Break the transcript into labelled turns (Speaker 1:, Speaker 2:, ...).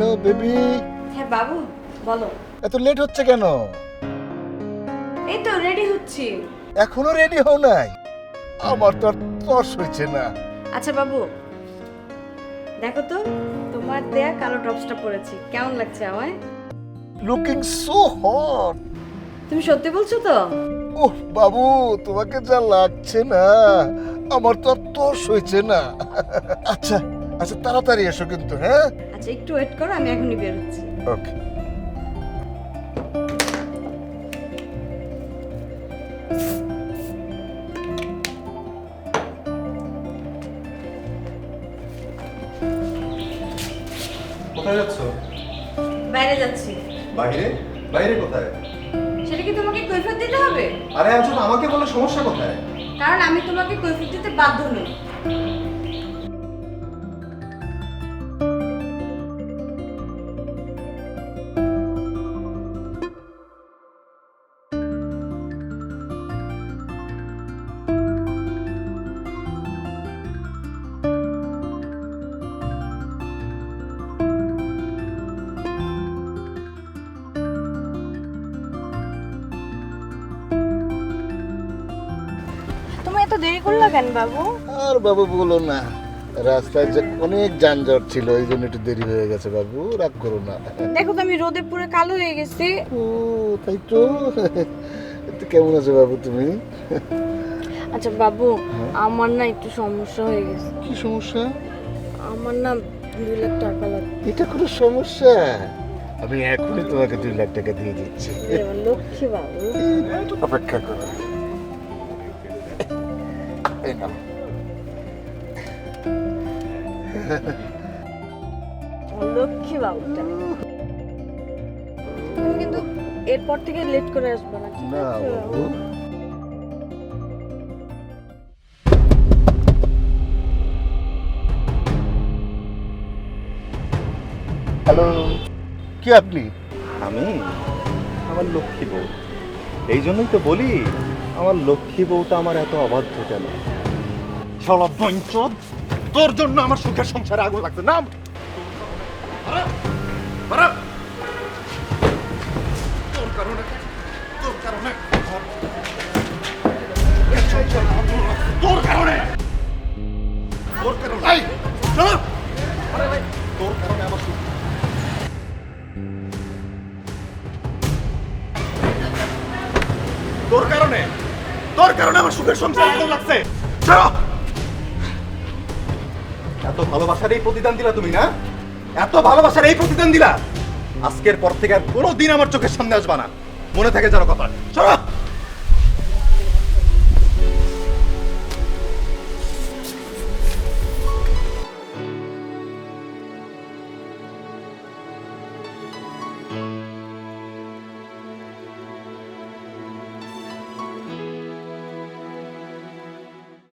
Speaker 1: Hello baby.
Speaker 2: হ্যাঁ বাবু বলো।
Speaker 1: এত লেট হচ্ছে কেন?
Speaker 2: এই তো রেডি হচ্ছি।
Speaker 1: এখনও রেডি হও নাই? আমার তো আর তস হয়েছে না।
Speaker 2: আচ্ছা বাবু দেখো তো তোমার দেয়া কালো টপসটা পরেছি। কেমন লাগছে আমায়?
Speaker 1: লুকিং সো হট
Speaker 2: তুমি সত্যি বলছো তো?
Speaker 1: ওহ বাবু তোমাকে যা লাগছে না আমার তো আর তস হয়েছে না। আচ্ছা আচ্ছা তাড়াতাড়ি এসো কিন্তু হ্যাঁ?
Speaker 2: আচ্ছা একটু ওয়েট করো আমি এখনই বের হচ্ছি
Speaker 1: ওকে
Speaker 3: কোথায় যাচ্ছ?
Speaker 2: বাইরে যাচ্ছি।
Speaker 3: বাইরে? বাইরে কোথায়?
Speaker 2: সেটা কি তোমাকে কৈফিয়ত দিতে হবে?
Speaker 3: আরে আজ আমাকে বলে সমস্যা কোথায়?
Speaker 2: কারণ আমি তোমাকে কৈফিয়ত দিতে বাধ্য নই। এত দেরি করলা কেন বাবু?
Speaker 1: আর বাবু বলো না রাস্তায় যে অনেক যানজট ছিল এই জন্য একটু দেরি হয়ে গেছে বাবু রাগ করো না।
Speaker 2: দেখো তো আমি রোদে পুরো কালো হয়ে গেছি।
Speaker 1: ও তাই তো। তো কেমন আছো বাবু তুমি?
Speaker 2: আচ্ছা বাবু আমার না একটু সমস্যা হয়ে গেছে।
Speaker 1: কি সমস্যা?
Speaker 2: আমার না দুই লাখ টাকা লাগবে।
Speaker 1: এটা কোনো সমস্যা? আমি এখনই তোমাকে দুই লাখ টাকা দিয়ে দিচ্ছি।
Speaker 2: লক্ষ্মী বাবু।
Speaker 1: অপেক্ষা করো। এই নাও।
Speaker 2: লক্ষ্মী বাবুটা। তুমি কিন্তু এরপর থেকে লেট করে আসবে না ঠিক আছে?
Speaker 1: হ্যালো কি আপনি?
Speaker 3: আমি আমার লক্ষ্মী বউ। এই জন্যই তো বলি আমার লক্ষ্মী বউটা আমার এত অবাধ্য কেন? বঞ্চদ তোর জন্য আমার সুখের সংসারে আগুন লাগছে। নাম! তোর কারণে তোর কারণে আমার তোর কারণে? তোর কারণে আমার সুখের সংসার কেমন লাগছে! এত ভালোবাসার এই প্রতিদান দিলা তুমি, না? এত ভালোবাসার এই প্রতিদান দিলা। আজকের পর থেকে আর কোনো দিন আমার চোখের সামনে আসবা না। মনে থাকে যেন কথা। সরো